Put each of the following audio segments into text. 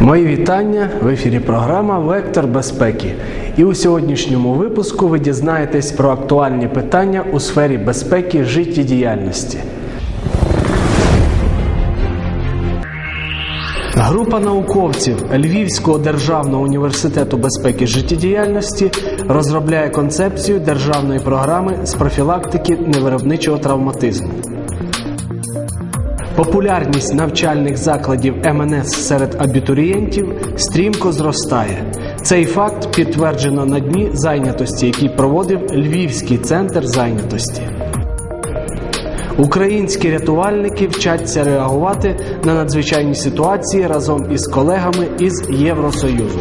Мої вітання в ефірі програма Вектор безпеки. І у сьогоднішньому випуску ви дізнаєтесь про актуальні питання у сфері безпеки життєдіяльності. Група науковців Львівського державного університету безпеки життєдіяльності розробляє концепцію державної програми з профілактики невиробничого травматизму. Популярність навчальних закладів МНС серед абітурієнтів стрімко зростає. Цей факт підтверджено на дні зайнятості, який проводив Львівський центр зайнятості. Українські рятувальники вчаться реагувати на надзвичайні ситуації разом із колегами із Євросоюзу.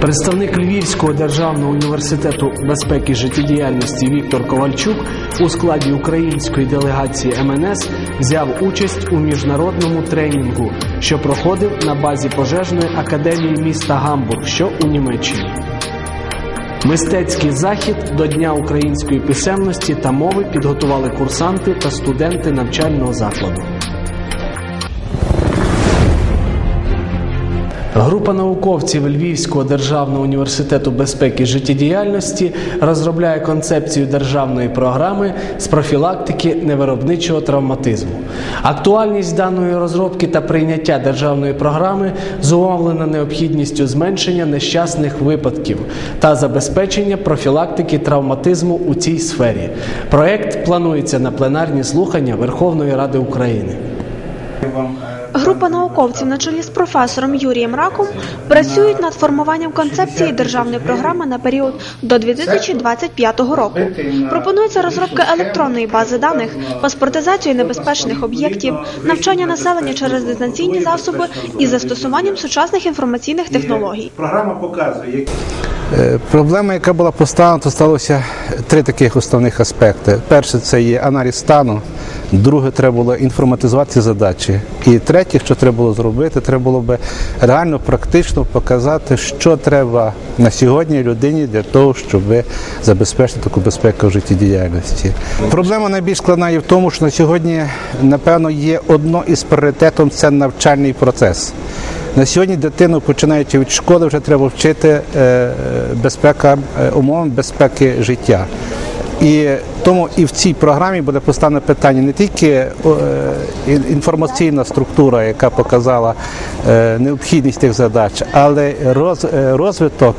Представник Львівського державного університету безпеки життєдіяльності Віктор Ковальчук у складі української делегації МНС взяв участь у міжнародному тренінгу, що проходив на базі пожежної академії міста Гамбург, що у Німеччині. Мистецький захід до Дня української писемності та мови підготували курсанти та студенти навчального закладу. Група науковців Львівського державного університету безпеки життєдіяльності розробляє концепцію державної програми з профілактики невиробничого травматизму. Актуальність даної розробки та прийняття державної програми зумовлена необхідністю зменшення нещасних випадків та забезпечення профілактики травматизму у цій сфері. Проект планується на пленарні слухання Верховної Ради України. Група науковців на чолі з професором Юрієм Раком працюють над формуванням концепції державної програми на період до 2025 року. Пропонується розробка електронної бази даних, паспортизацію небезпечних об'єктів, навчання населення через дистанційні засоби і застосуванням сучасних інформаційних технологій. Програма показує, Проблема, яка була поставлена, то сталося три таких основних аспекти. Перше це є аналіз стану, друге треба було інформатизувати задачі. І третє, що треба було зробити, треба було би реально практично показати, що треба на сьогодні людині для того, щоб забезпечити таку безпеку в життєдіяльності. Проблема найбільш складна є в тому, що на сьогодні, напевно, є одно із пріоритетом це навчальний процес. На сьогодні дитину, починаючи від школи, вже треба вчити е, безпека, е, умовам безпеки життя. І тому і в цій програмі буде поставлено питання не тільки е, інформаційна структура, яка показала е, необхідність тих задач, але роз- е, розвиток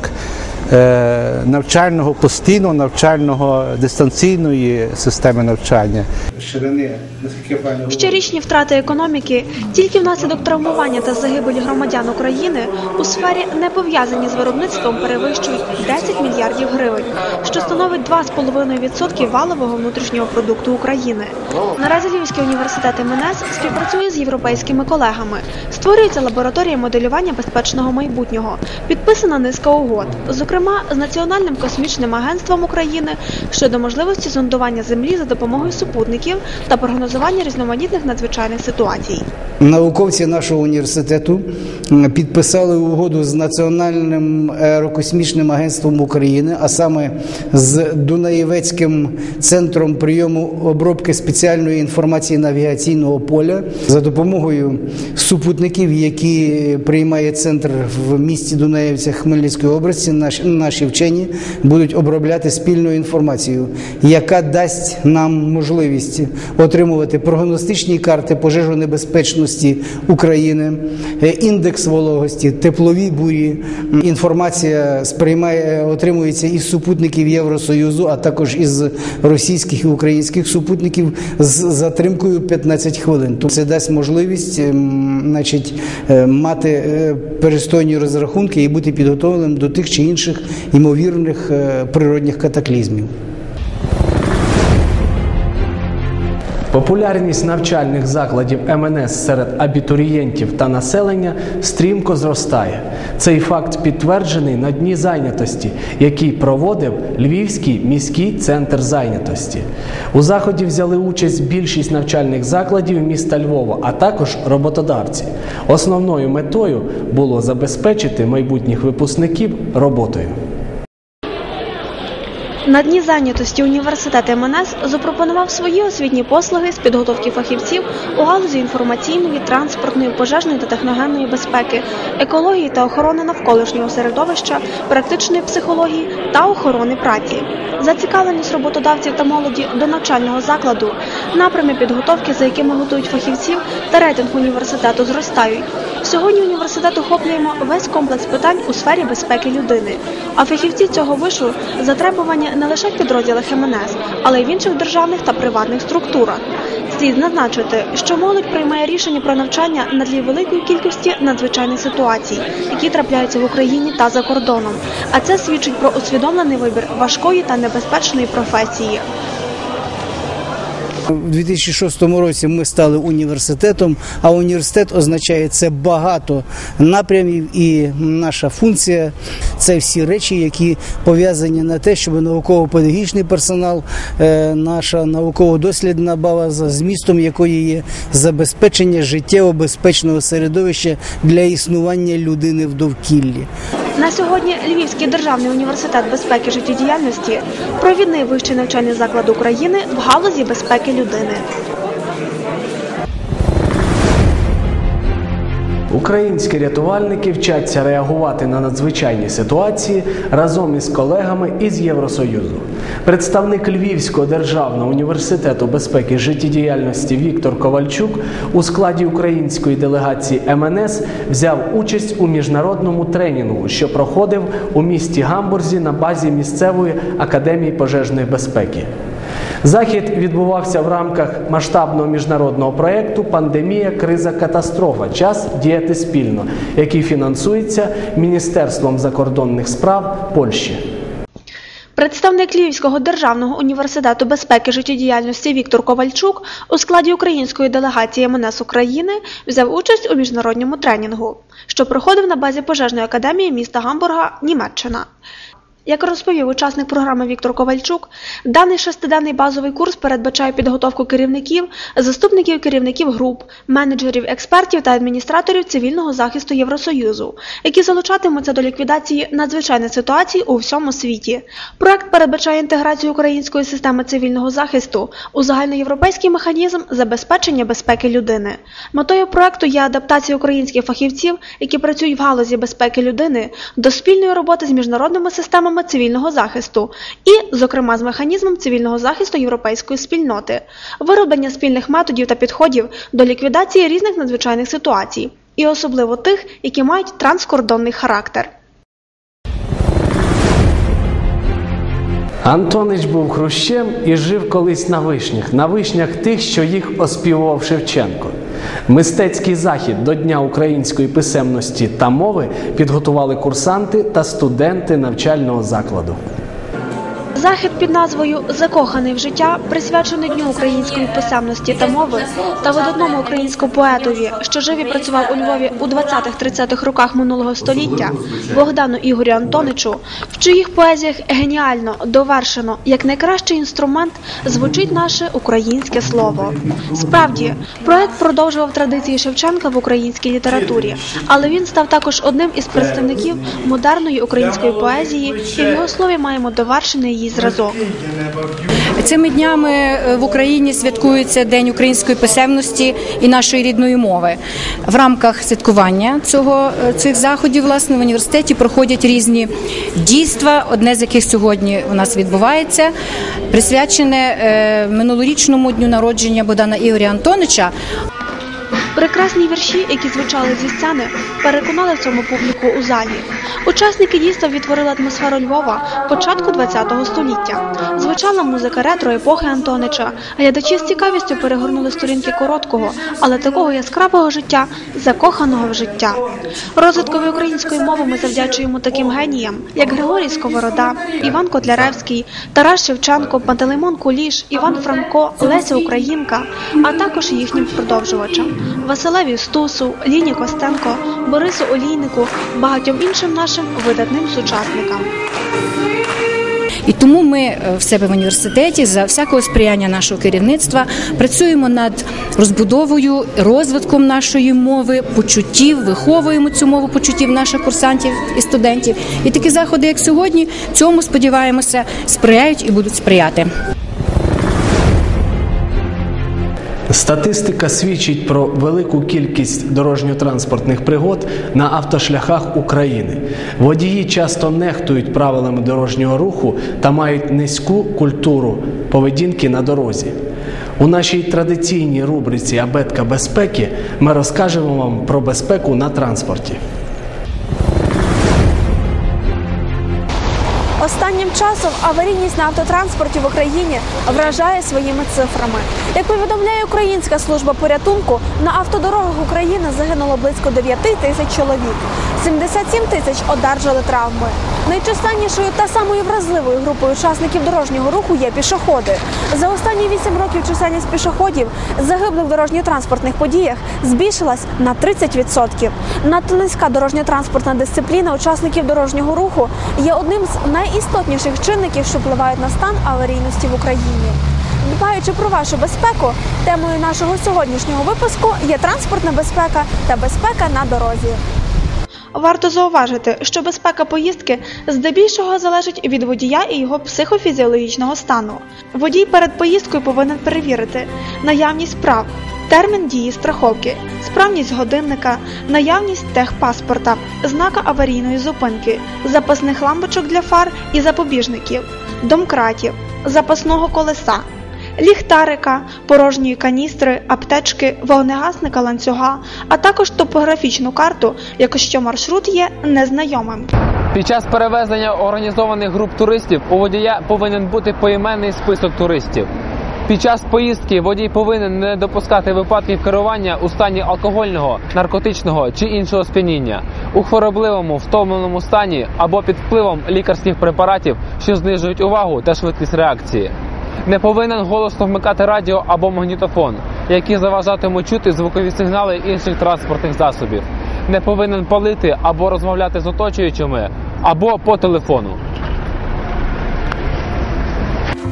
е, навчального постійного навчального дистанційної системи навчання. Ширини, наскільки правильно Щорічні втрати економіки тільки внаслідок травмування та загибелі громадян України у сфері не пов'язані з виробництвом перевищують 10 мільярдів гривень, що становить 2,5% валового внутрішнього продукту України. Наразі Львівський університет МНС співпрацює з європейськими колегами. Створюється лабораторія моделювання безпечного майбутнього. Підписана низка угод, зокрема з Національним космічним агентством України щодо можливості зондування землі за допомогою супутників та прогнозування різноманітних надзвичайних ситуацій. Науковці нашого університету підписали угоду з Національним аерокосмічним агентством України, а саме з Дунаєвецьким центром прийому обробки спеціальної інформації навігаційного поля за допомогою супутників, які приймає центр в місті Дунаєвця Хмельницької області. Наші вчені будуть обробляти спільну інформацію, яка дасть нам можливість отримувати прогностичні карти пожежонебезпечності України, е, індекс вологості, теплові бурі. Інформація сприймає, отримується із супутників Євросоюзу, а також із російських і українських супутників з затримкою 15 хвилин. Тобто це дасть можливість ем, значить, е, мати е, перестойні розрахунки і бути підготовленим до тих чи інших ймовірних е, природних катаклізмів. Популярність навчальних закладів МНС серед абітурієнтів та населення стрімко зростає. Цей факт підтверджений на дні зайнятості, який проводив Львівський міський центр зайнятості. У заході взяли участь більшість навчальних закладів міста Львова, а також роботодавці. Основною метою було забезпечити майбутніх випускників роботою. На дні зайнятості університет МНС запропонував свої освітні послуги з підготовки фахівців у галузі інформаційної, транспортної, пожежної та техногенної безпеки, екології та охорони навколишнього середовища, практичної психології та охорони праці. Зацікавленість роботодавців та молоді до навчального закладу, напрями підготовки, за якими готують фахівців, та рейтинг університету зростають. Сьогодні університет охоплюємо весь комплекс питань у сфері безпеки людини. А фахівці цього вишу затребувані не лише в підрозділах МНС, але й в інших державних та приватних структурах. Слід зазначити, що молодь приймає рішення про навчання на тлі великої кількості надзвичайних ситуацій, які трапляються в Україні та за кордоном. А це свідчить про усвідомлений вибір важкої та небезпечної професії. У 2006 році ми стали університетом, а університет означає це багато напрямів, і наша функція це всі речі, які пов'язані на те, щоб науково-педагогічний персонал, е, наша науково-дослідна база, змістом якої є забезпечення життєво безпечного середовища для існування людини в довкіллі. На сьогодні Львівський державний університет безпеки життєдіяльності провідний вищий навчальний заклад України в галузі безпеки людини. Українські рятувальники вчаться реагувати на надзвичайні ситуації разом із колегами із Євросоюзу. Представник Львівського державного університету безпеки життєдіяльності Віктор Ковальчук у складі української делегації МНС взяв участь у міжнародному тренінгу, що проходив у місті Гамбурзі на базі місцевої академії пожежної безпеки. Захід відбувався в рамках масштабного міжнародного проєкту Пандемія, криза, катастрофа. Час діяти спільно, який фінансується Міністерством закордонних справ Польщі. Представник Львівського державного університету безпеки життєдіяльності Віктор Ковальчук у складі української делегації МНС України взяв участь у міжнародному тренінгу, що проходив на базі пожежної академії міста Гамбурга, Німеччина. Як розповів учасник програми Віктор Ковальчук, даний шестиденний базовий курс передбачає підготовку керівників, заступників керівників груп, менеджерів, експертів та адміністраторів цивільного захисту Євросоюзу, які залучатимуться до ліквідації надзвичайних ситуацій у всьому світі. Проект передбачає інтеграцію української системи цивільного захисту у загальноєвропейський механізм забезпечення безпеки людини. Метою проекту є адаптація українських фахівців, які працюють в галузі безпеки людини, до спільної роботи з міжнародними системами цивільного захисту і, зокрема, з механізмом цивільного захисту європейської спільноти, вироблення спільних методів та підходів до ліквідації різних надзвичайних ситуацій, і особливо тих, які мають транскордонний характер. Антонич був хрущем і жив колись на вишнях, на вишнях тих, що їх оспівував Шевченко. Мистецький захід до Дня української писемності та мови підготували курсанти та студенти навчального закладу. Захід під назвою Закоханий в життя присвячений Дню української писемності та мови та видатному українському поетові, що жив і працював у Львові у 20-30-х роках минулого століття, Богдану Ігорю Антоничу, в чиїх поезіях геніально, довершено, як найкращий інструмент звучить наше українське слово. Справді, проект продовжував традиції Шевченка в українській літературі, але він став також одним із представників модерної української поезії, і в його слові маємо довершений її зразок. Цими днями е, в Україні святкується День української писемності і нашої рідної мови. В рамках святкування цього е, цих заходів власне в університеті проходять різні дійства. Одне з яких сьогодні у нас відбувається, присвячене е, минулорічному дню народження Богдана Ігоря Антонича. Прекрасні вірші, які звучали зі сцени, переконали цьому публіку у залі. Учасники дійства відтворили атмосферу Львова початку ХХ століття. Звучала музика ретро епохи Антонича. Глядачі з цікавістю перегорнули сторінки короткого, але такого яскравого життя, закоханого в життя. Розвиткові української мови ми завдячуємо таким геніям, як Григорій Сковорода, Іван Котляревський, Тарас Шевченко, Пантелеймон Куліш, Іван Франко, Леся Українка, а також їхнім продовжувачам. Василеві Стусу, Ліні Костенко, Борису Олійнику, багатьом іншим нашим видатним сучасникам. І тому ми е, в себе в університеті за всякого сприяння нашого керівництва працюємо над розбудовою, розвитком нашої мови, почуттів, виховуємо цю мову почуттів наших курсантів і студентів. І такі заходи, як сьогодні, цьому сподіваємося, сприяють і будуть сприяти. Статистика свідчить про велику кількість дорожньо-транспортних пригод на автошляхах України. Водії часто нехтують правилами дорожнього руху та мають низьку культуру поведінки на дорозі. У нашій традиційній рубриці Абетка безпеки ми розкажемо вам про безпеку на транспорті. Останнім часом аварійність на автотранспорті в Україні вражає своїми цифрами. Як повідомляє Українська служба порятунку, на автодорогах України загинуло близько 9 тисяч чоловік. 77 тисяч одержали травми. Найчисленнішою та самою вразливою групою учасників дорожнього руху є пішоходи. За останні 8 років чисельність пішоходів загиблих в дорожньо-транспортних подіях збільшилась на 30%. Надто низька дорожньо-транспортна дисципліна учасників дорожнього руху є одним з найістотніших чинників, що впливають на стан аварійності в Україні. Дбаючи про вашу безпеку, темою нашого сьогоднішнього випуску є транспортна безпека та безпека на дорозі. Варто зауважити, що безпека поїздки здебільшого залежить від водія і його психофізіологічного стану. Водій перед поїздкою повинен перевірити наявність прав, термін дії страховки, справність годинника, наявність техпаспорта, знака аварійної зупинки, запасних лампочок для фар і запобіжників, домкратів, запасного колеса. Ліхтарика, порожньої каністри, аптечки, вогнегасника ланцюга, а також топографічну карту, якщо маршрут є незнайомим. Під час перевезення організованих груп туристів у водія повинен бути поіменний список туристів. Під час поїздки водій повинен не допускати випадків керування у стані алкогольного, наркотичного чи іншого сп'яніння, у хворобливому, втомленому стані або під впливом лікарських препаратів, що знижують увагу та швидкість реакції. Не повинен голосно вмикати радіо або магнітофон, які заважатимуть чути звукові сигнали інших транспортних засобів. Не повинен палити або розмовляти з оточуючими, або по телефону.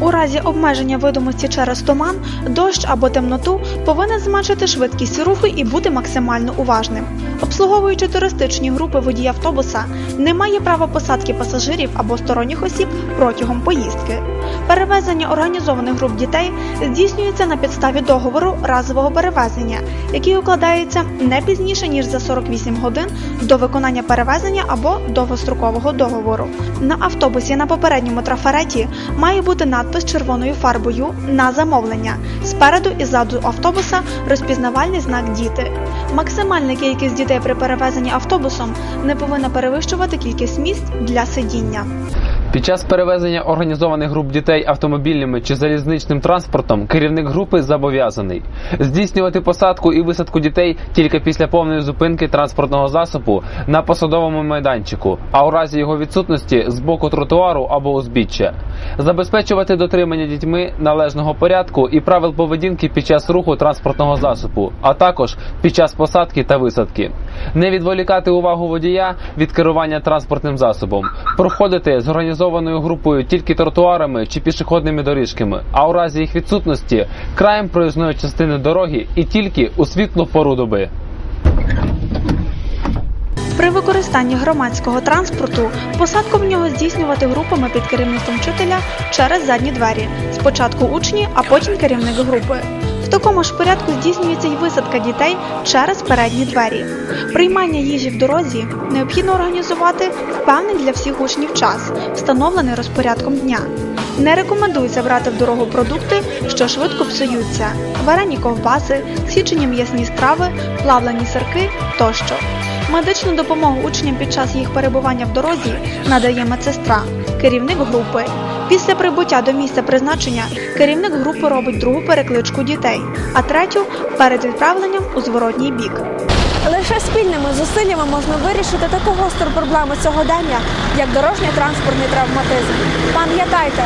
У разі обмеження видимості через туман, дощ або темноту повинен зменшити швидкість руху і бути максимально уважним. Обслуговуючи туристичні групи водій автобуса, не має права посадки пасажирів або сторонніх осіб протягом поїздки. Перевезення організованих груп дітей здійснюється на підставі договору разового перевезення, який укладається не пізніше ніж за 48 годин до виконання перевезення або довгострокового договору. На автобусі на попередньому трафареті має бути надпис червоною фарбою на замовлення. Спереду і ззаду автобуса розпізнавальний знак діти. Максимальна кількість дітей при перевезенні автобусом не повинна перевищувати кількість місць для сидіння. Під час перевезення організованих груп дітей автомобільними чи залізничним транспортом керівник групи зобов'язаний здійснювати посадку і висадку дітей тільки після повної зупинки транспортного засобу на посадовому майданчику, а у разі його відсутності з боку тротуару або узбіччя, забезпечувати дотримання дітьми належного порядку і правил поведінки під час руху транспортного засобу, а також під час посадки та висадки, не відволікати увагу водія від керування транспортним засобом, проходити з організованою групою тільки тротуарами чи пішохідними доріжками, а у разі їх відсутності краєм проїзної частини дороги і тільки у світлу пору доби. При використанні громадського транспорту посадку в нього здійснювати групами під керівництвом вчителя через задні двері. Спочатку учні, а потім керівник групи. В такому ж порядку здійснюється й висадка дітей через передні двері. Приймання їжі в дорозі необхідно організувати в певний для всіх учнів час, встановлений розпорядком дня. Не рекомендується брати в дорогу продукти, що швидко псуються, варені ковбаси, січені м'ясні страви, плавлені сирки тощо. Медичну допомогу учням під час їх перебування в дорозі надає медсестра, керівник групи. Після прибуття до місця призначення керівник групи робить другу перекличку дітей, а третю перед відправленням у зворотній бік. Лише спільними зусиллями можна вирішити таку гостру проблему сьогодення, як дорожній транспортний травматизм. Пам'ятайте,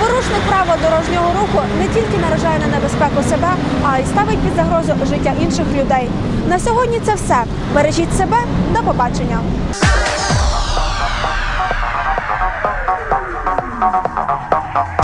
порушник права дорожнього руху не тільки наражає на небезпеку себе, а й ставить під загрозу життя інших людей. На сьогодні це все. Бережіть себе, до побачення. 走